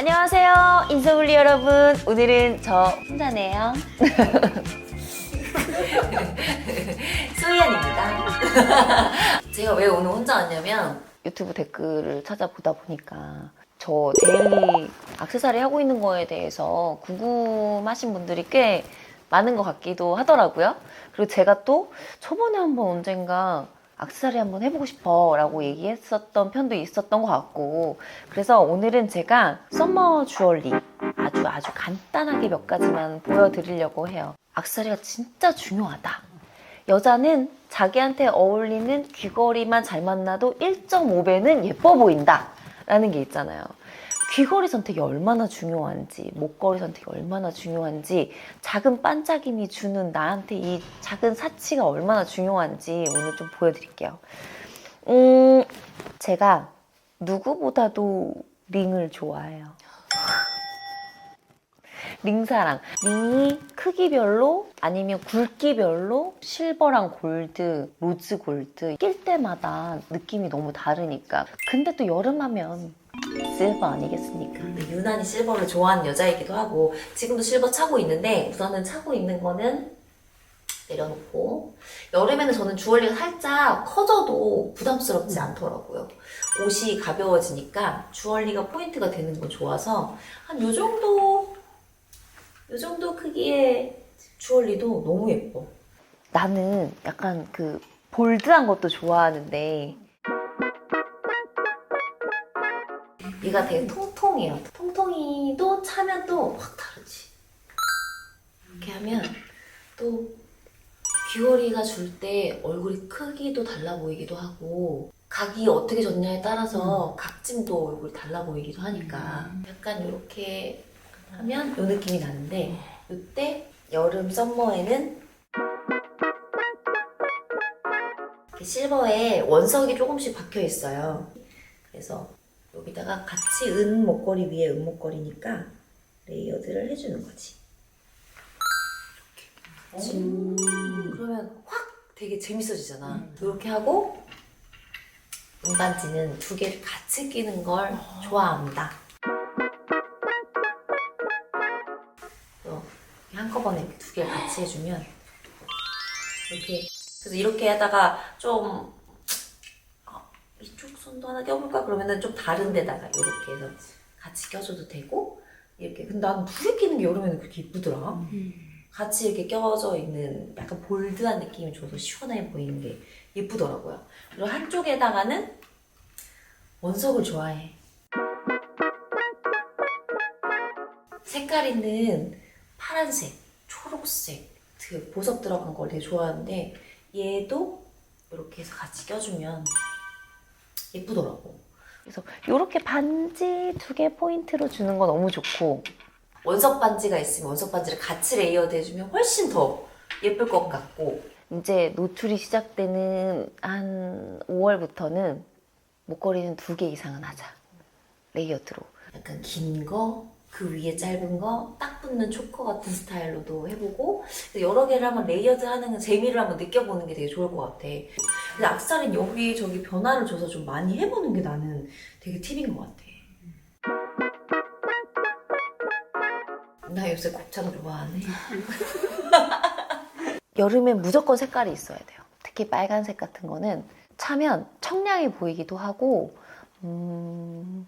안녕하세요, 인서울리 여러분. 오늘은 저 혼자네요. 소희안입니다. 제가 왜 오늘 혼자 왔냐면 유튜브 댓글을 찾아보다 보니까 저 데일리 악세사리 하고 있는 거에 대해서 궁금하신 분들이 꽤 많은 것 같기도 하더라고요. 그리고 제가 또 초반에 한번 언젠가 악세사리 한번 해보고 싶어 라고 얘기했었던 편도 있었던 것 같고 그래서 오늘은 제가 썸머 주얼리 아주 아주 간단하게 몇 가지만 보여드리려고 해요. 악세사리가 진짜 중요하다. 여자는 자기한테 어울리는 귀걸이만 잘 만나도 1.5배는 예뻐 보인다. 라는 게 있잖아요. 귀걸이 선택이 얼마나 중요한지, 목걸이 선택이 얼마나 중요한지, 작은 반짝임이 주는 나한테 이 작은 사치가 얼마나 중요한지 오늘 좀 보여드릴게요. 음, 제가 누구보다도 링을 좋아해요. 링사랑 링이 크기별로 아니면 굵기별로 실버랑 골드, 로즈 골드 낄 때마다 느낌이 너무 다르니까 근데 또 여름하면 실버 아니겠습니까? 근데 유난히 실버를 좋아하는 여자이기도 하고 지금도 실버 차고 있는데 우선은 차고 있는 거는 내려놓고 여름에는 저는 주얼리가 살짝 커져도 부담스럽지 않더라고요. 옷이 가벼워지니까 주얼리가 포인트가 되는 건 좋아서 한 요 정도 요 정도 크기의 주얼리도 너무 예뻐. 나는 약간 그 볼드한 것도 좋아하는데 얘가 되게 통통해요. 통통이도 차면 또 확 다르지. 이렇게 하면 또 귀걸이가 줄 때 얼굴이 크기도 달라 보이기도 하고 각이 어떻게 졌냐에 따라서 각짐도 얼굴이 달라 보이기도 하니까 약간 이렇게 하면 이 느낌이 나는데 이때 여름 썸머에는 실버에 원석이 조금씩 박혀 있어요. 그래서 여기다가 같이 은 목걸이 위에 은 목걸이니까 레이어드를 해주는 거지. 이렇게. 음, 그러면 확 되게 재밌어지잖아. 이렇게 하고 은반지는 두 개를 같이 끼는 걸 좋아합니다. 그래서 한꺼번에 두 개를 같이 해주면 이렇게 그래서 이렇게 하다가 좀 아, 이쪽 손도 하나 껴볼까? 그러면은 좀 다른 데다가 이렇게 해서 같이 껴줘도 되고 이렇게. 근데 두개 끼는 게 여름에는 그렇게 이쁘더라. 같이 이렇게 껴져 있는 약간 볼드한 느낌이 줘서 시원해 보이는 게 예쁘더라고요. 그리고 한쪽에다가는 원석을 좋아해. 색깔 있는 파란색, 초록색 그 보석 들어간 걸 되게 좋아하는데 얘도 이렇게 해서 같이 껴주면 예쁘더라고. 그래서 이렇게 반지 두 개 포인트로 주는 거 너무 좋고 원석 반지가 있으면 원석 반지를 같이 레이어드 해주면 훨씬 더 예쁠 것 같고 이제 노출이 시작되는 한 5월부터는 목걸이는 두 개 이상은 하자. 레이어드로. 약간 긴 거, 그 위에 짧은 거, 딱 붙는 초커 같은 스타일로도 해보고 여러 개를 한번 레이어드 하는 재미를 한번 느껴보는 게 되게 좋을 것 같아. 근데 악살은 여기저기 변화를 줘서 좀 많이 해보는 게 나는 되게 팁인 것 같아. 나 요새 곱창 좋아하네. 여름엔 무조건 색깔이 있어야 돼요. 특히 빨간색 같은 거는 차면 청량해 보이기도 하고 음,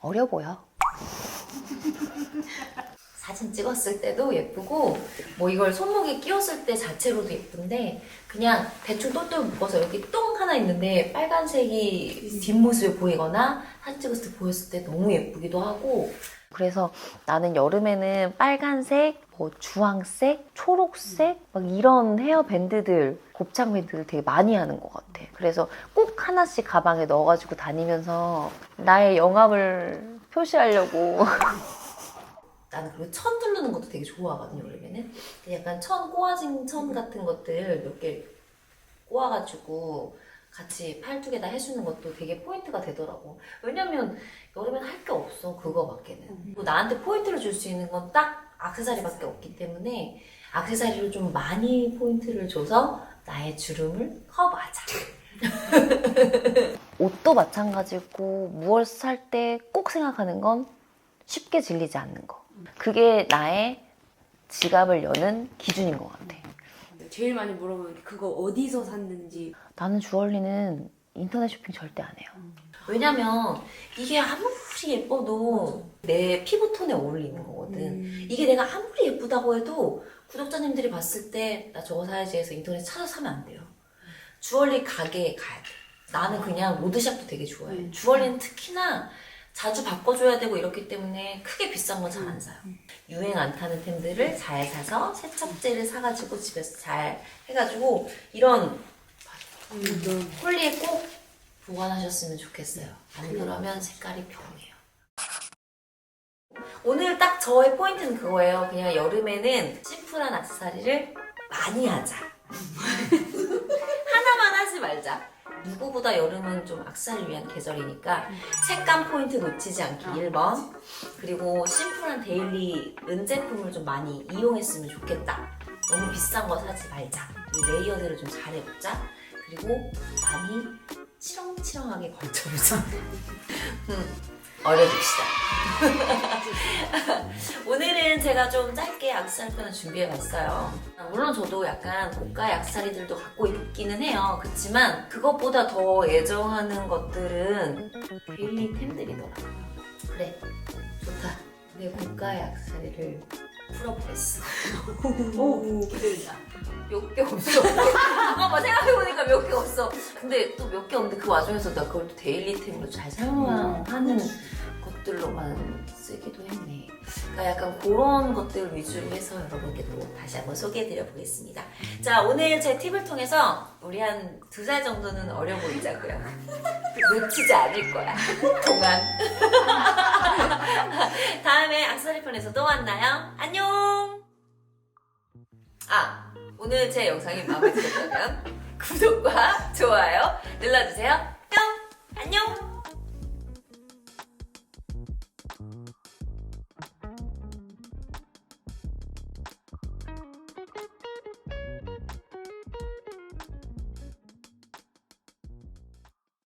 어려 보여. 사진 찍었을 때도 예쁘고 뭐 이걸 손목에 끼웠을 때 자체로도 예쁜데 그냥 대충 똘똘 묶어서 여기 똥 하나 있는데 빨간색이 뒷모습이 보이거나 사진 찍었을 때 보였을 때 너무 예쁘기도 하고 그래서 나는 여름에는 빨간색, 뭐 주황색, 초록색 막 이런 헤어 밴드들, 곱창 밴드들 되게 많이 하는 것 같아. 그래서 꼭 하나씩 가방에 넣어가지고 다니면서 나의 영감을 표시하려고 나는 그리고 천 두르는 것도 되게 좋아하거든요 여름에는 약간 천 꼬아진 천 같은 것들 몇 개 꼬아가지고 같이 팔뚝에다 해주는 것도 되게 포인트가 되더라고. 왜냐면 여름엔 할 게 없어 그거밖에는. 뭐 나한테 포인트를 줄 수 있는 건 딱 악세사리밖에 없기 때문에 악세사리로 좀 많이 포인트를 줘서 나의 주름을 커버하자. 옷도 마찬가지고 무얼 살때 꼭 생각하는 건 쉽게 질리지 않는 거. 그게 나의 지갑을 여는 기준인 것 같아. 제일 많이 물어보는 게 그거 어디서 샀는지 나는 주얼리는 인터넷 쇼핑 절대 안 해요. 왜냐면 이게 아무리 예뻐도 내 피부톤에 어울리는 거거든. 이게 내가 아무리 예쁘다고 해도 구독자님들이 봤을 때 나 저거 사야지 해서 인터넷 찾아서 사면 안 돼요. 주얼리 가게에 가야 돼. 나는 그냥 로드샵도 되게 좋아해. 음. 주얼리는 특히나 자주 바꿔줘야 되고 이렇기 때문에 크게 비싼 건 잘 안 사요. 유행 안 타는 템들을 잘 사서 세척제를 사가지고 집에서 잘 해가지고 이런 음, 홀리에 꼭 보관하셨으면 좋겠어요. 안 그러면 색깔이 병해요. 오늘 딱 저의 포인트는 그거예요. 그냥 여름에는 심플한 악세사리를 많이 하자. 하나만 하지 말자. 누구보다 여름은 좀 악세사리를 위한 계절이니까 색감 포인트 놓치지 않기 1번. 그리고 심플한 데일리 은 제품을 좀 많이 이용했으면 좋겠다. 너무 비싼 거 사지 말자. 이 레이어드를 좀 잘 해보자. 그리고 많이 치렁치렁하게 걸쳐보자. 음, 어려줍시다. 오늘 은 제가 좀 짧게 악세사리 편을 준비해봤어요. 물론 저도 약간 고가의 악세사리들도 갖고 있기는 해요. 그렇지만 그것보다 더 애정하는 것들은 데일리 템들이더라고요. 그래, 좋다. 내 고가의 악세사리를 풀어보겠어. 오 기대된다 몇 개 없어. 잠깐만 생각해보니까 몇 개 없어. 근데 또 몇 개 없는데 그 와중에서 나 그걸 또 데일리템으로 잘 사용하는 것들로만 쓰기도 했네. 그러니까 약간 그런 것들 위주로 해서 여러분께 또 다시 한번 소개해드려 보겠습니다. 자, 오늘 제 팁을 통해서 우리 한 두 살 정도는 어려 보이자고요. 놓치지 않을 거야. 동안. 다음에 악세사리 편에서 또 만나요. 안녕! 아, 오늘 제 영상이 마음에 드셨다면 구독과 좋아요 눌러주세요. 뿅! 안녕!